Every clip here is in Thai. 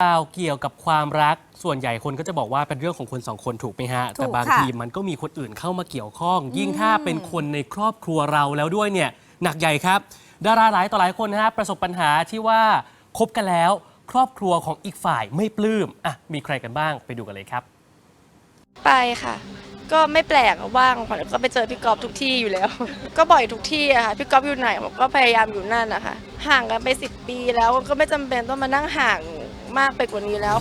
ข่าวเกี่ยวกับความรักส่วนใหญ่คนก็จะบอกว่าเป็นเรื่องของคนสองคนถูกไหมฮะถูกแต่บางค่ะทีมันก็มีคนอื่นเข้ามาเกี่ยวข้อง ยิ่งถ้าเป็นคนในครอบครัวเราแล้วด้วยเนี่ยหนักใหญ่ครับ ดาราหลายต่อหลายคนนะฮะประสบปัญหาที่ว่าคบกันแล้ว ครอบครัวของอีกฝ่ายไม่ปลื้มอะมีใครกันบ้างไปดูกันเลยครับ ไปค่ะ ก็ไม่แปลกอะว่างขวัญก็ไปเจอพี่กอฟทุกที่อยู่แล้ว ก็บ่อยทุกที่อะค่ะพี่กอฟอยู่ไหนผมก็พยายามอยู่นั่นนะคะห่างกันไปสิปีแล้วก็ไม่จำเป็นต้องมานั่งห่าง มากไปกว่านี้แล้ว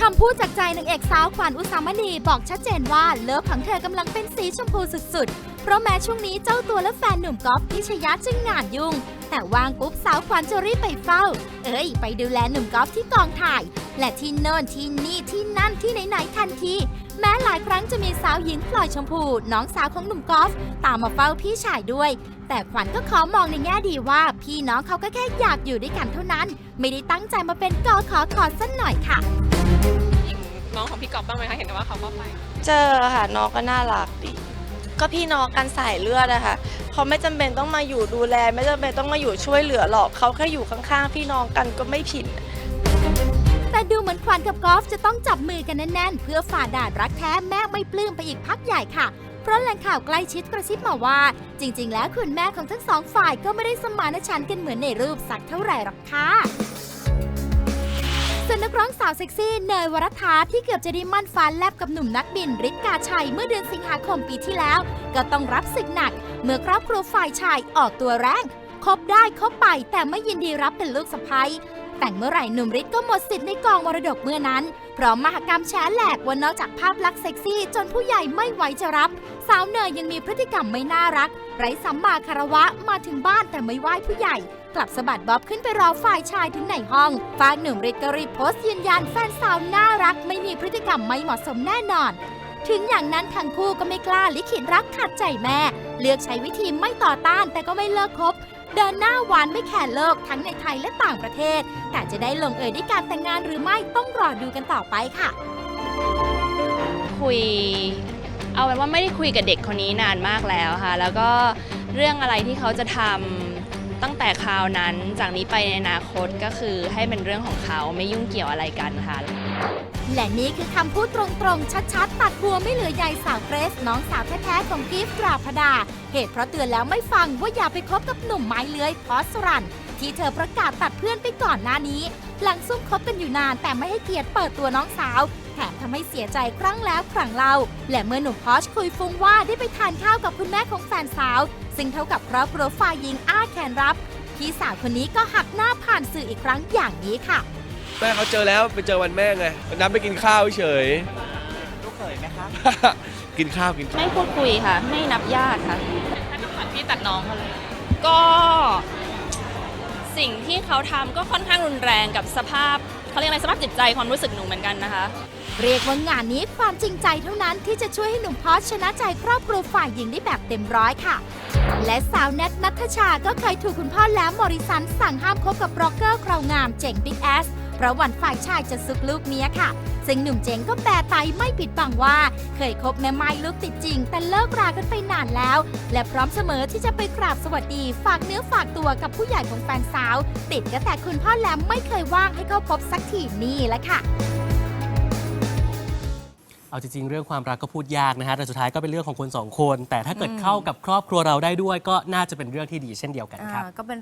คำพูดจากใจนางเอกสาวขวัญอุสามณีบอกชัดเจนว่าเลิฟของเธอกำลังเป็นสีชมพูสุดๆ เพราะแม้ช่วงนี้เจ้าตัวและแฟนหนุ่มก๊อฟพิชยะจึงงานยุ่ง แต่วางปุ๊บสาวขวัญจะรีบไปเฝ้า เอ้ย ไปดูแลหนุ่มก๊อฟที่กองถ่าย และที่โน่นที่นี่ที่นั่นที่ไหนๆทันที แม้หลายครั้งจะมีสาวหญิงพลอยชมพู น้องสาวของหนุ่มกอล์ฟตามมาเฝ้าพี่ชายด้วย แต่ขวัญก็ขอมองในแง่ดีว่า พี่น้องเขาก็แค่อยากอยู่ด้วยกันเท่านั้น ไม่ได้ตั้งใจมาเป็นกอขอขอสักหน่อยค่ะหญิงน้องของพี่กอบบ้างไหมคะ เห็นว่าเขาก็ไป เจอค่ะน้องก็น่ารักดี ก็พี่น้องกันสายเลือดอะค่ะเขาไม่จำเป็นต้องมาอยู่ดูแล ไม่จำเป็นต้องมาอยู่ช่วยเหลือหรอกเขาแค่อยู่ข้างๆ พี่น้องกันก็ไม่ผิด แต่ดูเหมือนขวัญกับกอล์ฟจะต้องจับมือกันแน่นๆ เพื่อฝ่าด่านรักแท้แม่ไม่ปลื้มไปอีกพักใหญ่ค่ะ เพราะแหล่งข่าวใกล้ชิดกระซิบมาว่า จริง ๆ แล้วคุณแม่ของทั้งสองฝ่ายก็ไม่ได้สมานฉันท์กันเหมือนในรูปสักเท่าไหร่หรอกค่ะส่วนนักร้องสาวเซ็กซี่เนยวรัฐาที่เกือบจะได้มั่นฟ้าแลบกับหนุ่มนักบินฤทธิ์กาชัยเมื่อเดือนสิงหาคมปีที่แล้ว ก็ต้องรับศึกหนัก เมื่อครอบครัวฝ่ายชายออกตัวแรงคบได้คบไปแต่ไม่ยินดีรับเป็นลูกสะใภ้ แต่งเมื่อไหร่หนุ่มฤทธิ์ก็หมดสิทธิ์ในกองมรดกเมื่อนั้น พร้อมมหกรรมแฉแหลกว่านอกจากภาพลักษณ์เซ็กซี่ จนผู้ใหญ่ไม่ไหวจะรับ สาวเนยยังมีพฤติกรรมไม่น่ารัก ไร้สัมมาคารวะมาถึงบ้านแต่ไม่ไหว้ผู้ใหญ่ กลับสะบัดบ๊อบขึ้นไปรอฝ่ายชายถึงในห้องฝากหนุ่มฤทธิ์ก็รีบโพสต์ยืนยันแฟนสาวน่ารัก ไม่มีพฤติกรรมไม่เหมาะสมแน่นอน ถึงอย่างนั้นทั้งคู่ก็ไม่กล้าลิขิตรักขัดใจแม่ เลือกใช้วิธีไม่ต่อต้านแต่ก็ไม่เลิกคบ เดินหน้าหวานไม่แคร์เลิกทั้งในไทยและต่างประเทศ แต่จะได้ลงเอยด้วยการแต่งงานหรือไม่ต้องรอดูกันต่อไปค่ะ คุย เอาเป็นว่าไม่ได้คุยกับเด็กคนนี้นานมากแล้วค่ะ แล้วก็เรื่องอะไรที่เขาจะทำตั้งแต่คราวนั้นจากนี้ไปในอนาคตก็คือให้เป็นเรื่องของเขาไม่ยุ่งเกี่ยวอะไรกันค่ะ และนี่คือคำพูดตรงๆ ชัดๆ ตัดหัวไม่เหลือใยสาวเกรซน้องสาวแท้ๆของกิฟต์กราพดา เหตุเพราะเตือนแล้วไม่ฟังว่าอย่าไปคบกับหนุ่มไม้เลื้อยพอสรัน ที่เธอประกาศตัดเพื่อนไปก่อนหน้านี้ หลังซุ่มคบกันอยู่นานแต่ไม่ให้เกียรติเปิดตัวน้องสาว แถมทำให้เสียใจครั้งแล้วครั้งเล่า และเมื่อหนุ่มพอชคุยฟุ้งว่าได้ไปทานข้าวกับคุณแม่ของแฟนสาว ซึ่งเท่ากับครอบครัวฝ่ายหญิงอ้าแขนรับพี่สาวคนนี้ก็หักหน้าผ่านสื่ออีกครั้งอย่างนี้ค่ะ แม่เขาเจอแล้วไปเจอวันแม่ไงวันนั้นไปกินข้าวเฉยลูกเขยไหมคะ กินข้าวกินข้าวไม่พูดคุยค่ะ ไม่นับญาติค่ะถ้ากับขวัญ พี่ตัดน้องเขาเลย ก็สิ่งที่เขาทำก็ค่อนข้างรุนแรงกับสภาพเขาเรียกอะไรสภาพจิตใจความรู้สึกหนูเหมือนกันนะคะ เรียกว่างานนี้ความจริงใจเท่านั้นที่จะช่วยให้หนุ่มพอสชนะใจครอบครัวฝ่ายหญิงได้แบบเต็มร้อยค่ะ และสาวแนทนัทชาก็เคยถูกคุณพ่อแหล้วมอริสันสั่งห้ามคบกับบล็อกเกอร์คราวงามเจ๋งบิ๊กแอส เพราะหวันฝ่ายชายจะซุกลูกเมียค่ะ ซึ่งหนุ่มเจ๋งก็แปรไตไม่ปิดบังว่า เคยคบแม่ไม้ลูกติดจริง แต่เลิกรากันไปนานแล้ว และพร้อมเสมอที่จะไปกราบสวัสดี ฝากเนื้อฝากตัวกับผู้ใหญ่ของแฟนสาว ติดก็แต่คุณพ่อแหลมไม่เคยว่างให้เข้าพบสักทีนี่แหละค่ะ เอาจริงๆ เรื่องความรักก็พูดยากนะฮะแต่สุดท้ายก็เป็นเรื่องของคนสองคน แต่ถ้าเกิดเข้ากับครอบครัวเราได้ด้วย ก็น่าจะเป็นเรื่องที่ดีเช่นเดียวกันครับ อ่าก็เป็น